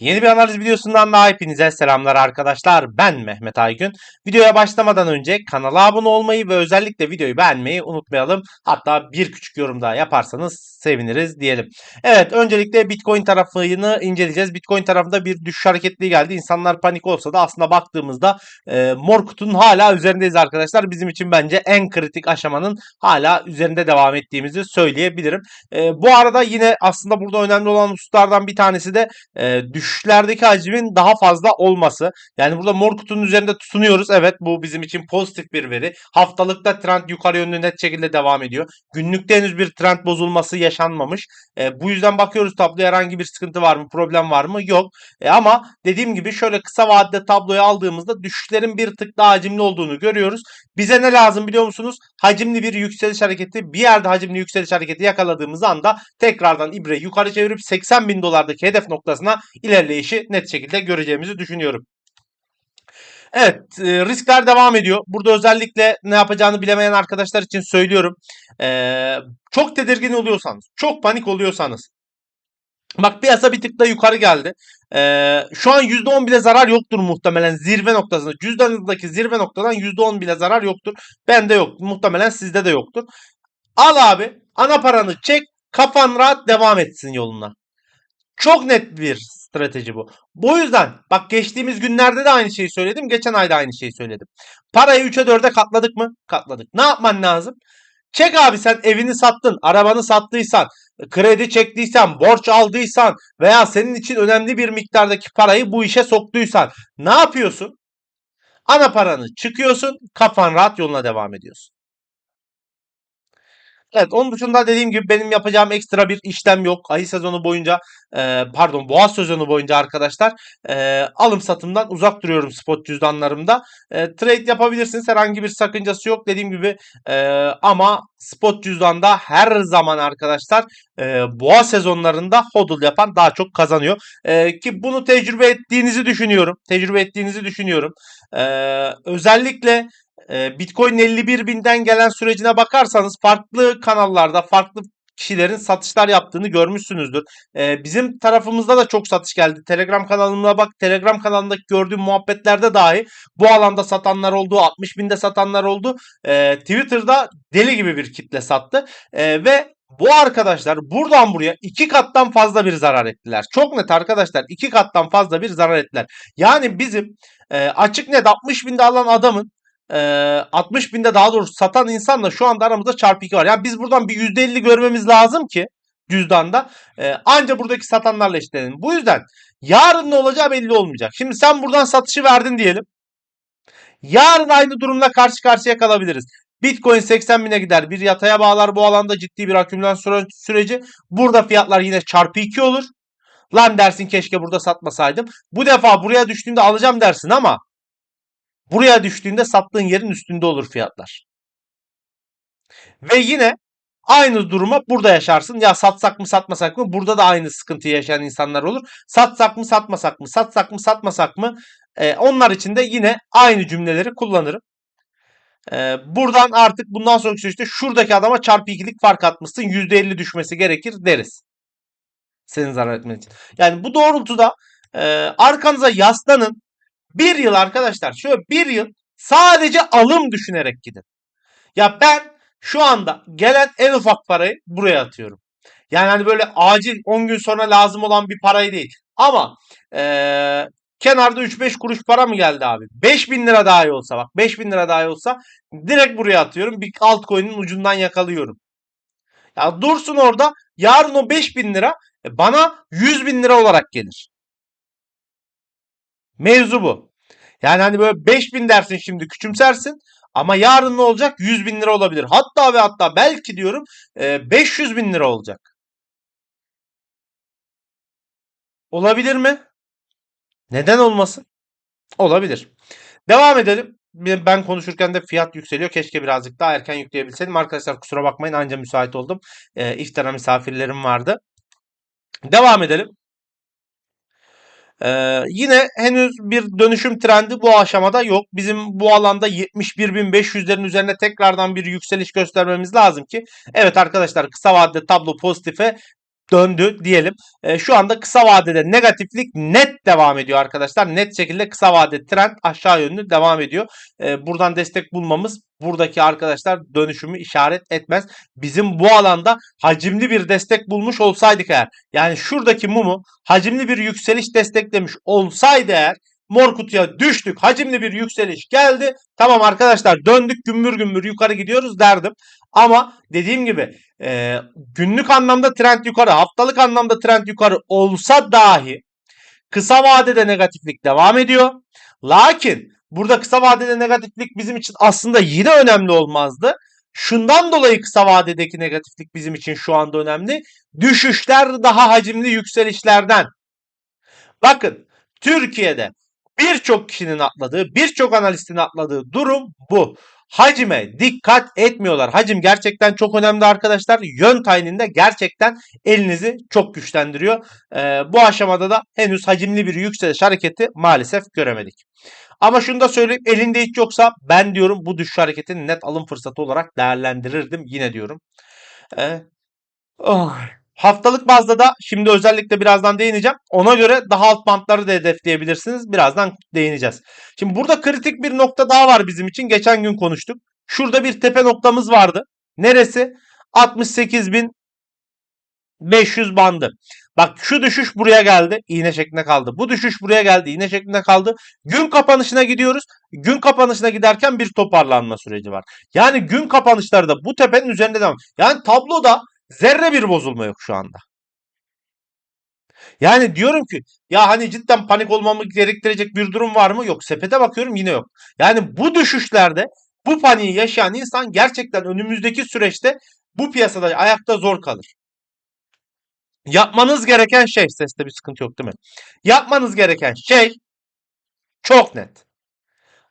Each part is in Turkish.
Yeni bir analiz videosundan daha hepinize selamlar arkadaşlar. Ben Mehmet Aygün. Videoya başlamadan önce kanala abone olmayı ve özellikle videoyu beğenmeyi unutmayalım. Hatta bir küçük yorum daha yaparsanız seviniriz diyelim. Evet öncelikle Bitcoin tarafını inceleyeceğiz. Bitcoin tarafında bir düşüş hareketliği geldi. İnsanlar panik olsa da aslında baktığımızda e, mor kutunun hala üzerindeyiz arkadaşlar. Bizim için bence en kritik aşamanın hala üzerinde devam ettiğimizi söyleyebilirim. E, bu arada yine aslında burada önemli olan hususlardan bir tanesi de e, düşüşlerdeki hacmin daha fazla olması. Yani burada mor kutunun üzerinde tutunuyoruz. Evet bu bizim için pozitif bir veri. Haftalıkta trend yukarı yönlü net şekilde devam ediyor. Günlükte henüz bir trend bozulması yaşanmamış. E, bu yüzden bakıyoruz tabloya herhangi bir sıkıntı var mı, problem var mı? Yok. E, ama dediğim gibi şöyle kısa vadede tabloyu aldığımızda düşüşlerin bir tık daha hacimli olduğunu görüyoruz. Bize ne lazım biliyor musunuz? Hacimli bir yükseliş hareketi. Bir yerde hacimli yükseliş hareketi yakaladığımız anda tekrardan ibre yukarı çevirip 80 bin dolardaki hedef noktasına ilerleyişi net şekilde göreceğimizi düşünüyorum. Evet e, riskler devam ediyor. Burada özellikle ne yapacağını bilemeyen arkadaşlar için söylüyorum. E, çok tedirgin oluyorsanız, çok panik oluyorsanız. Bak piyasa bir tık da yukarı geldi. E, şu an %10 bile zarar yoktur muhtemelen zirve noktasında. Cüzdanınızdaki zirve noktadan %10 bile zarar yoktur. Bende yok. Muhtemelen sizde de yoktur. Al abi ana paranı çek kafan rahat devam etsin yoluna. Çok net bir strateji bu. Bu yüzden bak geçtiğimiz günlerde de aynı şeyi söyledim. Geçen ayda aynı şeyi söyledim. Parayı 3'e 4'e katladık mı? Katladık. Ne yapman lazım? Çek abi sen evini sattın, arabanı sattıysan, kredi çektiysen, borç aldıysan veya senin için önemli bir miktardaki parayı bu işe soktuysan ne yapıyorsun? Ana paranı çıkıyorsun, kafan rahat yoluna devam ediyorsun. Evet onun dışında dediğim gibi benim yapacağım ekstra bir işlem yok. Ayı sezonu boyunca e, pardon boğaz sezonu boyunca arkadaşlar e, alım satımdan uzak duruyorum spot cüzdanlarımda. E, trade yapabilirsiniz herhangi bir sakıncası yok dediğim gibi e, ama spot cüzdanda her zaman arkadaşlar e, boğa sezonlarında hodl yapan daha çok kazanıyor. E, ki bunu tecrübe ettiğinizi düşünüyorum. Tecrübe ettiğinizi düşünüyorum. E, özellikle Bitcoin 51 binden gelen sürecine bakarsanız farklı kanallarda farklı kişilerin satışlar yaptığını görmüşsünüzdür. Ee, bizim tarafımızda da çok satış geldi. Telegram kanalına bak. Telegram kanalındaki gördüğüm muhabbetlerde dahi bu alanda satanlar oldu. 60 binde satanlar oldu. Ee, Twitter'da deli gibi bir kitle sattı. Ee, ve bu arkadaşlar buradan buraya iki kattan fazla bir zarar ettiler. Çok net arkadaşlar iki kattan fazla bir zarar ettiler. Yani bizim e, açık net 60 binde alan adamın e, 60 binde daha doğrusu satan insanla şu anda aramızda çarpı 2 var. Yani biz buradan bir %50 görmemiz lazım ki cüzdanda. E, anca buradaki satanlarla eşitlenelim. Bu yüzden yarın ne olacağı belli olmayacak. Şimdi sen buradan satışı verdin diyelim. Yarın aynı durumla karşı karşıya kalabiliriz. Bitcoin 80 bine gider. Bir yataya bağlar bu alanda ciddi bir akümülasyon süreci. Burada fiyatlar yine çarpı 2 olur. Lan dersin keşke burada satmasaydım. Bu defa buraya düştüğünde alacağım dersin ama Buraya düştüğünde sattığın yerin üstünde olur fiyatlar. Ve yine aynı durumu burada yaşarsın. Ya satsak mı satmasak mı? Burada da aynı sıkıntıyı yaşayan insanlar olur. Satsak mı satmasak mı? Satsak mı satmasak mı? Ee, onlar için de yine aynı cümleleri kullanırım. Ee, buradan artık bundan sonraki süreçte şuradaki adama çarpı ikilik fark atmışsın. %50 düşmesi gerekir deriz. Senin zarar etmen için. Yani bu doğrultuda e, arkanıza yaslanın. Bir yıl arkadaşlar şöyle bir yıl sadece alım düşünerek gidin. Ya ben şu anda gelen en ufak parayı buraya atıyorum. Yani hani böyle acil 10 gün sonra lazım olan bir parayı değil. Ama ee, kenarda 3-5 kuruş para mı geldi abi? 5000 lira daha iyi olsa bak 5000 lira daha iyi olsa direkt buraya atıyorum. Bir altcoin'in ucundan yakalıyorum. Ya dursun orada yarın o 5000 lira bana 100 bin lira olarak gelir. Mevzu bu. Yani hani böyle 5000 dersin şimdi küçümsersin ama yarın ne olacak? 100 bin lira olabilir. Hatta ve hatta belki diyorum 500 bin lira olacak. Olabilir mi? Neden olmasın? Olabilir. Devam edelim. Ben konuşurken de fiyat yükseliyor. Keşke birazcık daha erken yükleyebilseydim. Arkadaşlar kusura bakmayın anca müsait oldum. E, iftara misafirlerim vardı. Devam edelim. Ee, yine henüz bir dönüşüm trendi bu aşamada yok. Bizim bu alanda 71.500'lerin üzerine tekrardan bir yükseliş göstermemiz lazım ki evet arkadaşlar kısa vadede tablo pozitife döndü diyelim. E, şu anda kısa vadede negatiflik net devam ediyor arkadaşlar. Net şekilde kısa vade trend aşağı yönlü devam ediyor. E, buradan destek bulmamız buradaki arkadaşlar dönüşümü işaret etmez. Bizim bu alanda hacimli bir destek bulmuş olsaydık eğer yani şuradaki mumu hacimli bir yükseliş desteklemiş olsaydı eğer mor kutuya düştük. Hacimli bir yükseliş geldi. Tamam arkadaşlar döndük gümbür gümbür yukarı gidiyoruz derdim. Ama dediğim gibi e, günlük anlamda trend yukarı, haftalık anlamda trend yukarı olsa dahi kısa vadede negatiflik devam ediyor. Lakin burada kısa vadede negatiflik bizim için aslında yine önemli olmazdı. Şundan dolayı kısa vadedeki negatiflik bizim için şu anda önemli. Düşüşler daha hacimli yükselişlerden. Bakın Türkiye'de birçok kişinin atladığı, birçok analistin atladığı durum bu. Hacime dikkat etmiyorlar. Hacim gerçekten çok önemli arkadaşlar. Yön tayininde gerçekten elinizi çok güçlendiriyor. Ee, bu aşamada da henüz hacimli bir yükseliş hareketi maalesef göremedik. Ama şunu da söyleyeyim elinde hiç yoksa ben diyorum bu düşüş hareketini net alım fırsatı olarak değerlendirirdim yine diyorum. Ee, oh. Haftalık bazda da şimdi özellikle birazdan değineceğim. Ona göre daha alt bantları da hedefleyebilirsiniz. Birazdan değineceğiz. Şimdi burada kritik bir nokta daha var bizim için. Geçen gün konuştuk. Şurada bir tepe noktamız vardı. Neresi? 68.500 bandı. Bak şu düşüş buraya geldi. iğne şeklinde kaldı. Bu düşüş buraya geldi. iğne şeklinde kaldı. Gün kapanışına gidiyoruz. Gün kapanışına giderken bir toparlanma süreci var. Yani gün kapanışları da bu tepenin üzerinde devam. Yani tabloda Zerre bir bozulma yok şu anda. Yani diyorum ki ya hani cidden panik olmamı gerektirecek bir durum var mı? Yok. Sepete bakıyorum yine yok. Yani bu düşüşlerde bu paniği yaşayan insan gerçekten önümüzdeki süreçte bu piyasada ayakta zor kalır. Yapmanız gereken şey seste bir sıkıntı yok değil mi? Yapmanız gereken şey çok net.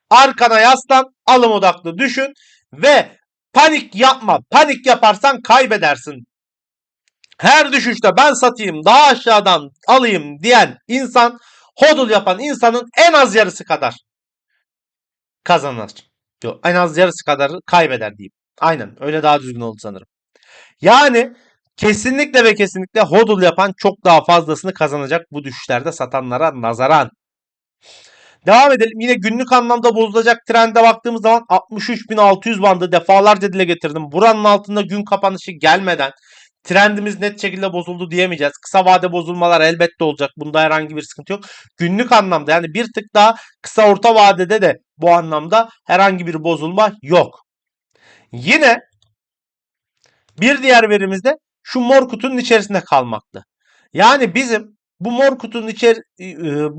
Arkana yaslan, alım odaklı düşün ve Panik yapma. Panik yaparsan kaybedersin. Her düşüşte ben satayım daha aşağıdan alayım diyen insan hodl yapan insanın en az yarısı kadar kazanır. Yok, en az yarısı kadar kaybeder diyeyim. Aynen öyle daha düzgün oldu sanırım. Yani kesinlikle ve kesinlikle hodl yapan çok daha fazlasını kazanacak bu düşüşlerde satanlara nazaran. Devam edelim. Yine günlük anlamda bozulacak trende baktığımız zaman 63.600 bandı defalarca dile getirdim. Buranın altında gün kapanışı gelmeden trendimiz net şekilde bozuldu diyemeyeceğiz. Kısa vade bozulmalar elbette olacak. Bunda herhangi bir sıkıntı yok. Günlük anlamda yani bir tık daha kısa orta vadede de bu anlamda herhangi bir bozulma yok. Yine bir diğer verimiz de şu mor kutunun içerisinde kalmaktı. Yani bizim bu mor kutunun içeri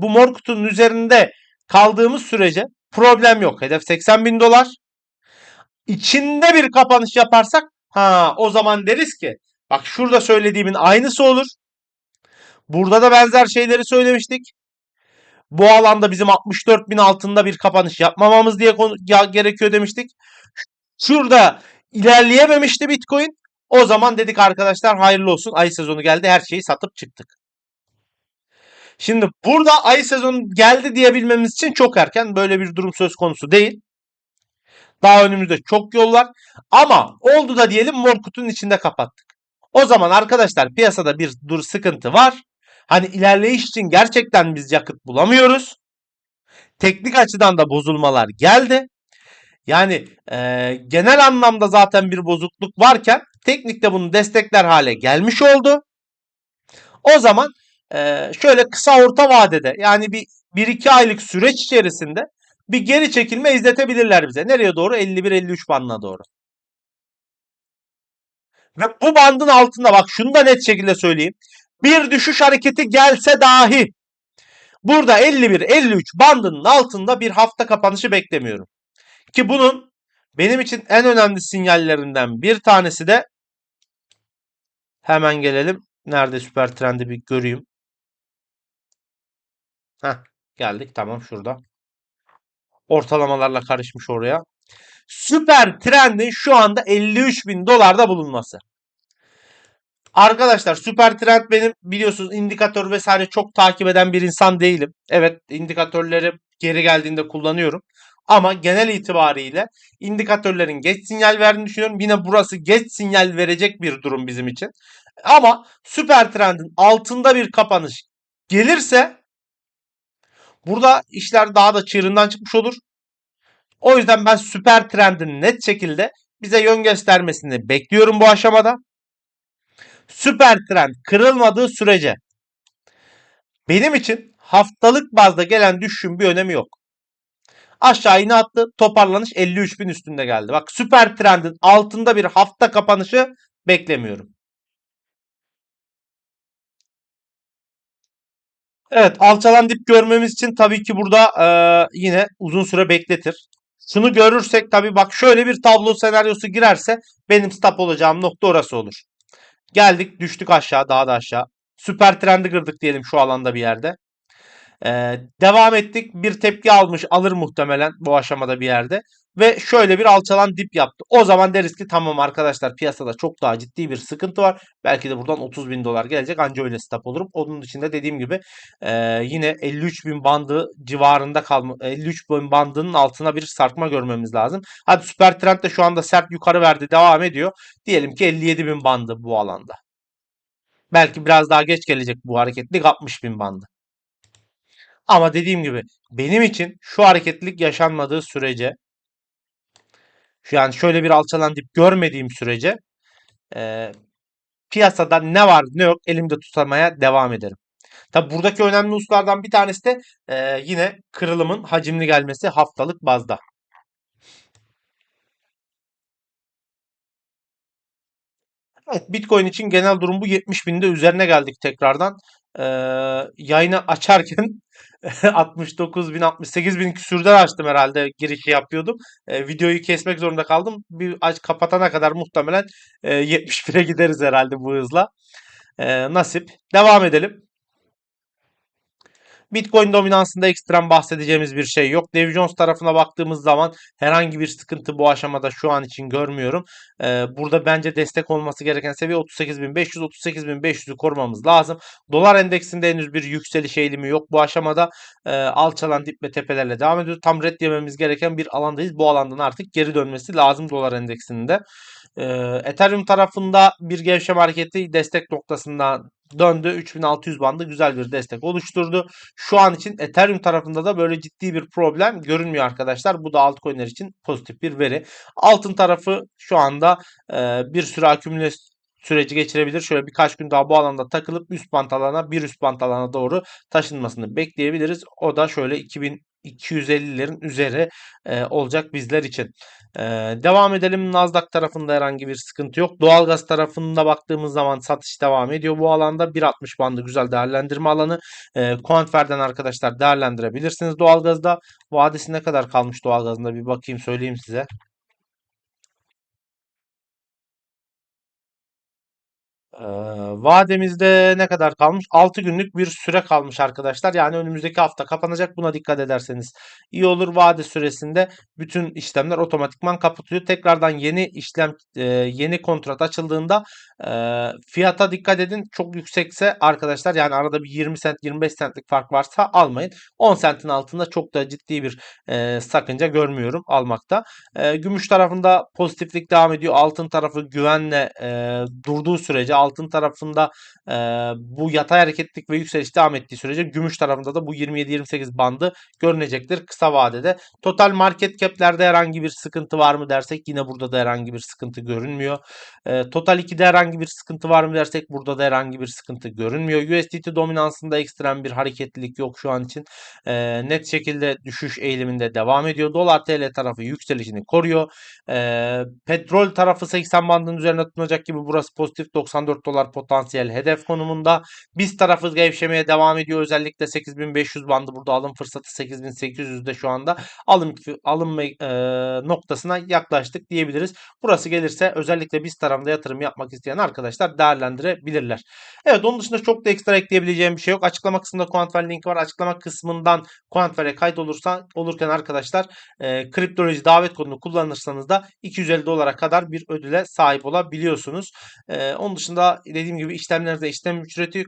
bu mor kutunun üzerinde kaldığımız sürece problem yok. Hedef 80 bin dolar. İçinde bir kapanış yaparsak ha o zaman deriz ki bak şurada söylediğimin aynısı olur. Burada da benzer şeyleri söylemiştik. Bu alanda bizim 64 bin altında bir kapanış yapmamamız diye gerekiyor demiştik. Şurada ilerleyememişti Bitcoin. O zaman dedik arkadaşlar hayırlı olsun. Ay sezonu geldi her şeyi satıp çıktık. Şimdi burada ay sezonu geldi diyebilmemiz için çok erken. Böyle bir durum söz konusu değil. Daha önümüzde çok yol var. Ama oldu da diyelim mor içinde kapattık. O zaman arkadaşlar piyasada bir dur sıkıntı var. Hani ilerleyiş için gerçekten biz yakıt bulamıyoruz. Teknik açıdan da bozulmalar geldi. Yani e, genel anlamda zaten bir bozukluk varken teknikte bunu destekler hale gelmiş oldu. O zaman e, şöyle kısa orta vadede yani bir 1-2 aylık süreç içerisinde bir geri çekilme izletebilirler bize. Nereye doğru? 51-53 bandına doğru. Ve bu bandın altında bak şunu da net şekilde söyleyeyim. Bir düşüş hareketi gelse dahi burada 51-53 bandının altında bir hafta kapanışı beklemiyorum. Ki bunun benim için en önemli sinyallerinden bir tanesi de hemen gelelim. Nerede süper trendi bir göreyim. Heh, geldik tamam şurada. Ortalamalarla karışmış oraya. Süper trendin şu anda 53 bin dolarda bulunması. Arkadaşlar süper trend benim biliyorsunuz indikatör vesaire çok takip eden bir insan değilim. Evet indikatörleri geri geldiğinde kullanıyorum. Ama genel itibariyle indikatörlerin geç sinyal verdiğini düşünüyorum. Yine burası geç sinyal verecek bir durum bizim için. Ama süper trendin altında bir kapanış gelirse burada işler daha da çığırından çıkmış olur. O yüzden ben süper trendin net şekilde bize yön göstermesini bekliyorum bu aşamada. Süper trend kırılmadığı sürece benim için haftalık bazda gelen düşüşün bir önemi yok. Aşağı yine attı. Toparlanış 53 bin üstünde geldi. Bak süper trendin altında bir hafta kapanışı beklemiyorum. Evet alçalan dip görmemiz için tabii ki burada e, yine uzun süre bekletir. Şunu görürsek tabii bak şöyle bir tablo senaryosu girerse benim stop olacağım nokta orası olur. Geldik düştük aşağı daha da aşağı. Süper trendi kırdık diyelim şu alanda bir yerde. Ee, devam ettik. Bir tepki almış alır muhtemelen bu aşamada bir yerde. Ve şöyle bir alçalan dip yaptı. O zaman deriz ki tamam arkadaşlar piyasada çok daha ciddi bir sıkıntı var. Belki de buradan 30 bin dolar gelecek anca öyle stop olurum. Onun dışında dediğim gibi e, yine 53 bin bandı civarında kalma 53 bin bandının altına bir sarkma görmemiz lazım. Hadi süper trend de şu anda sert yukarı verdi devam ediyor. Diyelim ki 57 bin bandı bu alanda. Belki biraz daha geç gelecek bu hareketlik 60 bin bandı. Ama dediğim gibi benim için şu hareketlilik yaşanmadığı sürece yani şöyle bir alçalan dip görmediğim sürece e, piyasada ne var ne yok elimde tutamaya devam ederim. Tabi buradaki önemli hususlardan bir tanesi de e, yine kırılımın hacimli gelmesi haftalık bazda. Evet, Bitcoin için genel durum bu 70 binde üzerine geldik tekrardan. Ee, yayını açarken 69 bin 68 bin küsürden açtım herhalde girişi yapıyordum. Ee, videoyu kesmek zorunda kaldım. Bir aç kapatana kadar muhtemelen e, 70 bine gideriz herhalde bu hızla. Ee, nasip. Devam edelim. Bitcoin dominansında ekstrem bahsedeceğimiz bir şey yok. Dow Jones tarafına baktığımız zaman herhangi bir sıkıntı bu aşamada şu an için görmüyorum. Ee, burada bence destek olması gereken seviye 38.500 38.500'ü korumamız lazım. Dolar endeksinde henüz bir yükseliş eğilimi yok bu aşamada. Ee, alçalan dip ve tepelerle devam ediyor. Tam red yememiz gereken bir alandayız. Bu alandan artık geri dönmesi lazım dolar endeksinde. Ee, Ethereum tarafında bir gevşeme hareketi destek noktasından döndü. 3600 bandı güzel bir destek oluşturdu. Şu an için Ethereum tarafında da böyle ciddi bir problem görünmüyor arkadaşlar. Bu da altcoin'ler için pozitif bir veri. Altın tarafı şu anda e, bir süre akümüle süreci geçirebilir. Şöyle birkaç gün daha bu alanda takılıp üst bant alana bir üst bant alana doğru taşınmasını bekleyebiliriz. O da şöyle 2000 250'lerin üzeri e, olacak bizler için. E, devam edelim. Nasdaq tarafında herhangi bir sıkıntı yok. Doğalgaz tarafında baktığımız zaman satış devam ediyor bu alanda. 1.60 bandı güzel değerlendirme alanı. E, Kontfer'den arkadaşlar değerlendirebilirsiniz doğalgazda. Vadesi ne kadar kalmış doğalgazında bir bakayım söyleyeyim size. Ee, vademizde ne kadar kalmış? 6 günlük bir süre kalmış arkadaşlar. Yani önümüzdeki hafta kapanacak. Buna dikkat ederseniz iyi olur. Vade süresinde bütün işlemler otomatikman kapatıyor. Tekrardan yeni işlem e, yeni kontrat açıldığında e, fiyata dikkat edin. Çok yüksekse arkadaşlar yani arada bir 20 sent 25 centlik fark varsa almayın. 10 sentin altında çok da ciddi bir e, sakınca görmüyorum almakta. E, gümüş tarafında pozitiflik devam ediyor. Altın tarafı güvenle durduğu sürece altın tarafında e, bu yatay hareketlik ve yükseliş devam ettiği sürece gümüş tarafında da bu 27-28 bandı görünecektir kısa vadede. Total market cap'lerde herhangi bir sıkıntı var mı dersek yine burada da herhangi bir sıkıntı görünmüyor. E, Total 2'de herhangi bir sıkıntı var mı dersek burada da herhangi bir sıkıntı görünmüyor. USDT dominansında ekstrem bir hareketlilik yok şu an için. E, net şekilde düşüş eğiliminde devam ediyor. Dolar TL tarafı yükselişini koruyor. E, petrol tarafı 80 bandının üzerine tutunacak gibi burası pozitif 94 dolar potansiyel hedef konumunda. Biz tarafı gevşemeye devam ediyor. Özellikle 8500 bandı burada alım fırsatı 8800'de şu anda alım alım e, noktasına yaklaştık diyebiliriz. Burası gelirse özellikle biz tarafında yatırım yapmak isteyen arkadaşlar değerlendirebilirler. Evet onun dışında çok da ekstra ekleyebileceğim bir şey yok. Açıklama kısmında Quantwell linki var. Açıklama kısmından Quantwell'e kayıt olursa, olurken arkadaşlar e, kriptoloji davet kodunu kullanırsanız da 250 dolara kadar bir ödüle sahip olabiliyorsunuz. E, onun dışında dediğim gibi işlemlerde işlem ücreti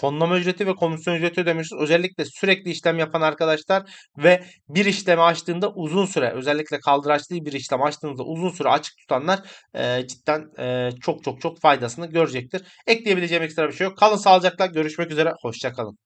fonlama ücreti ve komisyon ücreti ödemiyorsunuz. Özellikle sürekli işlem yapan arkadaşlar ve bir işlemi açtığında uzun süre özellikle kaldıraç değil bir işlem açtığınızda uzun süre açık tutanlar e, cidden e, çok çok çok faydasını görecektir. Ekleyebileceğim ekstra bir şey yok. Kalın sağlıcakla görüşmek üzere. Hoşçakalın.